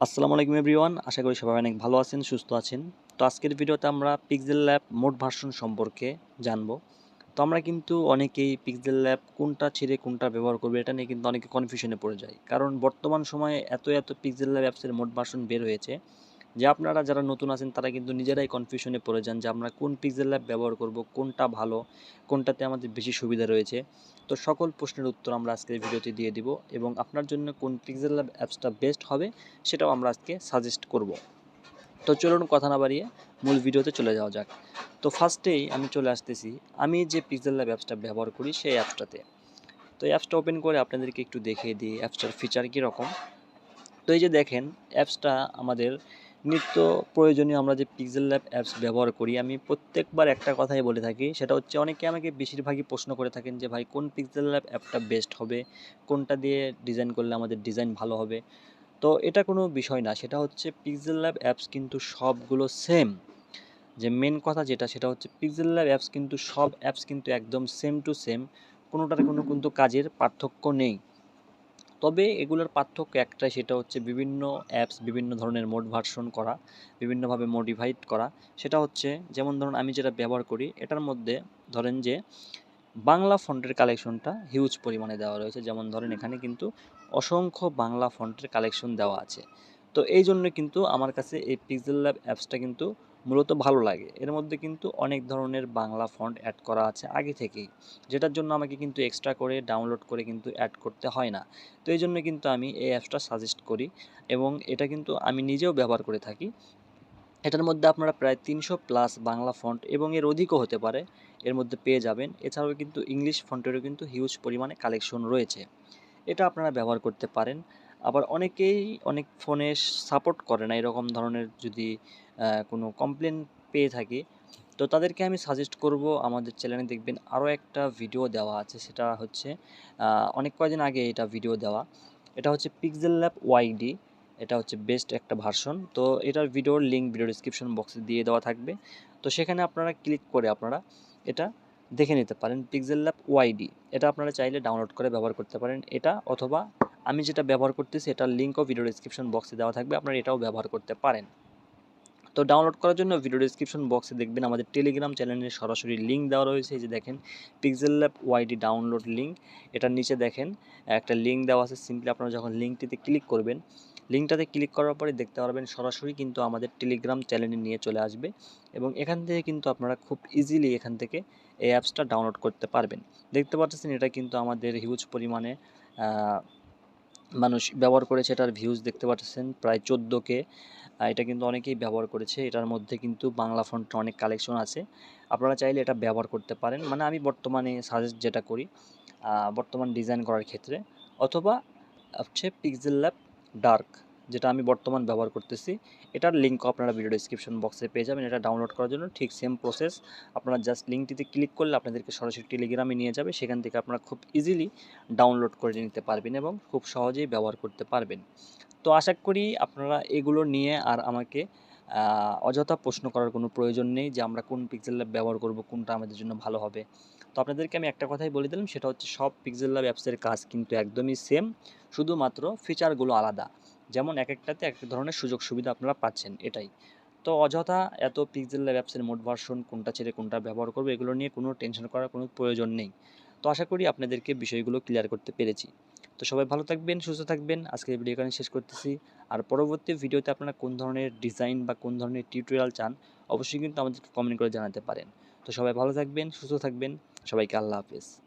আসসালামু আলাইকুম এভরিওয়ান, আশা করি সবাই অনেক ভালো আছেন, সুস্থ আছেন। তো আজকের ভিডিওতে আমরা পিক্সেল ল্যাব মোড ভার্সন সম্পর্কে জানব। তো আমরা কিন্তু অনেকেই পিক্সেল ল্যাব কোনটা ছেড়ে কোনটা ব্যবহার করবে এটা নিয়ে কিন্তু অনেকে কনফিউশনে পড়ে যায়। কারণ বর্তমান সময়ে এত এত পিক্সেল ল্যাব অ্যাপসের মোড ভার্সন বের হয়েছে। যে আপনারা যারা নতুন আছেন, তারা কিন্তু নিজেরাই কনফিউশনে পড়ে যান যে আমরা কোন পিক্সেল ল্যাব ব্যবহার করব, কোনটা ভালো, কোনটাতে আমাদের বেশি সুবিধা রয়েছে। তো সকল প্রশ্নের উত্তর আমরা আজকের ভিডিওতে দিয়ে দিব এবং আপনার জন্য কোন পিক্সেল ল্যাব অ্যাপসটা বেস্ট হবে সেটাও আমরা আজকে সাজেস্ট করব। তো চলুন কথা না বাড়িয়ে মূল ভিডিওতে চলে যাওয়া যাক। তো ফার্স্টেই আমি চলে আসতেছি। আমি যে পিক্সেল ল্যাব অ্যাপসটা ব্যবহার করি সেই অ্যাপসটাতে। তো এই অ্যাপসটা ওপেন করে আপনাদেরকে একটু দেখিয়ে দিই। অ্যাপসটার ফিচার কীরকম? তো এই যে দেখেন, অ্যাপসটা আমাদের নিত্য প্রয়োজনীয় আমরা যে পিক্সেল ল্যাব অ্যাপস ব্যবহার করি, আমি প্রত্যেকবার একটা কথাই বলে থাকি, সেটা হচ্ছে অনেকে আমাকে বেশিরভাগই প্রশ্ন করে থাকেন যে, ভাই, কোন পিক্সেল ল্যাব অ্যাপটা বেস্ট হবে? কোনটা দিয়ে ডিজাইন করলে আমাদের ডিজাইন ভালো হবে? তো এটা কোনো বিষয় না, সেটা হচ্ছে পিক্সেল ল্যাব অ্যাপস কিন্তু সবগুলো সেম যে মেন কথা যেটা, সেটা হচ্ছে পিক্সেল ল্যাব অ্যাপস কিন্তু সব অ্যাপস কিন্তু একদম সেম টু সেম কোনোটার কোনো কিন্তু কাজের পার্থক্য নেই। তবে এগুলোর পার্থক্য একটাই, সেটা হচ্ছে বিভিন্ন অ্যাপস বিভিন্ন ধরনের মোড ভার্সন করা, বিভিন্নভাবে মডিফাইড করা। সেটা হচ্ছে, যেমন ধরুন আমি যেটা ব্যবহার করি, এটার মধ্যে ধরেন যে বাংলা ফন্টের কালেকশনটা হিউজ পরিমাণে দেওয়া রয়েছে। যেমন ধরেন এখানে কিন্তু অসংখ্য বাংলা ফন্টের কালেকশন দেওয়া আছে। তো এই জন্য কিন্তু আমার কাছে এই পিক্সেল ল্যাব অ্যাপসটা কিন্তু মূলত ভালো লাগে। এর মধ্যে কিন্তু অনেক ধরনের বাংলা ফন্ট অ্যাড করা আছে আগে থেকেই। যেটার জন্য আমাকে কিন্তু এক্সট্রা করে ডাউনলোড করে কিন্তু অ্যাড করতে হয় না। তো এই জন্য কিন্তু আমি এই অ্যাপসটা সাজেস্ট করি এবং এটা কিন্তু আমি নিজেও ব্যবহার করে থাকি। এটার মধ্যে আপনারা প্রায় তিনশো প্লাস বাংলা ফন্ট এবং এর অধিকও হতে পারে, এর মধ্যে পেয়ে যাবেন। এছাড়াও কিন্তু ইংলিশ ফন্টেরও কিন্তু হিউজ পরিমাণে কালেকশন রয়েছে। এটা আপনারা ব্যবহার করতে পারেন। আবার অনেকেই অনেক ফোনে সাপোর্ট করে না এরকম ধরনের যদি কোনো কমপ্লেন পেয়ে থাকি। তো তাদেরকে আমি সাজেস্ট করব আমাদের চ্যানেলে দেখবেন আরও একটা ভিডিও দেওয়া আছে। সেটা হচ্ছে অনেক কয়েকদিন আগে এটা ভিডিও দেওয়া। এটা হচ্ছে পিক্সেল ল্যাব ওয়াইডি এটা হচ্ছে বেস্ট একটা ভার্সন তো এটার ভিডিওর লিঙ্ক ভিডিও ডিসক্রিপশন বক্সে দিয়ে দেওয়া থাকবে। তো সেখানে আপনারা ক্লিক করে আপনারা এটা দেখে নিতে পারেন পিক্সেল ল্যাব ওয়াইডি এটা আপনারা চাইলে ডাউনলোড করে ব্যবহার করতে পারেন। এটা অথবা আমি যেটা ব্যবহার করতেছি এটার লিঙ্কও ভিডিও ডিসক্রিপশন বক্সে দেওয়া থাকবে, আপনারা এটাও ব্যবহার করতে পারেন। তো ডাউনলোড করার জন্য ভিডিও ডিসক্রিপশন বক্সে দেখবেন আমাদের টেলিগ্রাম চ্যানেলের সরাসরি লিঙ্ক দেওয়া রয়েছে, এই যে দেখেন পিক্সেল ল্যাব ওয়াইডি ডাউনলোড লিঙ্ক এটার নিচে দেখেন, একটা লিঙ্ক দেওয়া আছে সিম্পলি আপনারা যখন লিঙ্কটিতে ক্লিক করবেন লিঙ্কটাতে ক্লিক করার পরে দেখতে পারবেন সরাসরি কিন্তু আমাদের টেলিগ্রাম চ্যানেলে নিয়ে চলে আসবে এবং এখান থেকে কিন্তু আপনারা খুব ইজিলি এখান থেকে এই অ্যাপসটা ডাউনলোড করতে পারবেন। দেখতে পাচ্ছেন এটা কিন্তু আমাদের হিউজ পরিমাণে মানুষ ব্যবহার করেছে এটার ভিউজ দেখতে পাচ্ছেন, প্রায় চোদ্দোকে। এটা কিন্তু অনেকেই ব্যবহার করেছে। এটার মধ্যে কিন্তু বাংলা ফন্টের অনেক কালেকশন আছে। আপনারা চাইলে এটা ব্যবহার করতে পারেন। মানে আমি বর্তমানে সাজেস্ট যেটা করি বর্তমান ডিজাইন করার ক্ষেত্রে, অথবা হচ্ছে পিক্সেল ল্যাব ডার্ক যেটা আমি বর্তমান ব্যবহার করতেছি, এটার লিঙ্ক আপনারা ভিডিও ডিসক্রিপশন বক্সে পেয়ে যাবেন। এটা ডাউনলোড করার জন্য ঠিক সেম প্রসেস আপনারা জাস্ট লিঙ্কটিতে ক্লিক করলে আপনাদেরকে সরাসরি টেলিগ্রামে নিয়ে যাবে। সেখান থেকে আপনারা খুব ইজিলি ডাউনলোড করে নিতে পারবেন এবং খুব সহজেই ব্যবহার করতে পারবেন। তো আশা করি আপনারা এগুলো নিয়ে আর আমাকে অযথা প্রশ্ন করার কোনো প্রয়োজন নেই যে আমরা কোন পিক্সেল ল্যাব ব্যবহার করব, কোনটা আমাদের জন্য ভালো হবে। তো আপনাদেরকে আমি একটা কথাই বলে দিলাম, সেটা হচ্ছে সব পিক্সেল ল্যাব অ্যাপসের কাজ কিন্তু একদমই সেম শুধুমাত্র ফিচারগুলো আলাদা। যেমন এক একটাতে এক ধরনের সুযোগ সুবিধা আপনারা পাচ্ছেন, এটাই। তো অযথা এত পিক্সেল ল্যাব অ্যাপসের মোট ভার্সন কোনটা ছেড়ে কোনটা ব্যবহার করব, এগুলো নিয়ে কোনো টেনশন করার কোনো প্রয়োজন নেই। তো আশা করি আপনাদেরকে বিষয়গুলো ক্লিয়ার করতে পেরেছি। তো সবাই ভালো থাকবেন, সুস্থ থাকবেন। আজকের ভিডিও এখানে শেষ করতেছি। আর পরবর্তী ভিডিওতে আপনারা কোন ধরনের ডিজাইন বা কোন ধরনের টিউটোরিয়াল চান, অবশ্যই কিন্তু আমাদেরকে কমেন্ট করে জানাতে পারেন। তো সবাই ভালো থাকবেন, সুস্থ থাকবেন। সবাইকে আল্লাহ হাফেজ।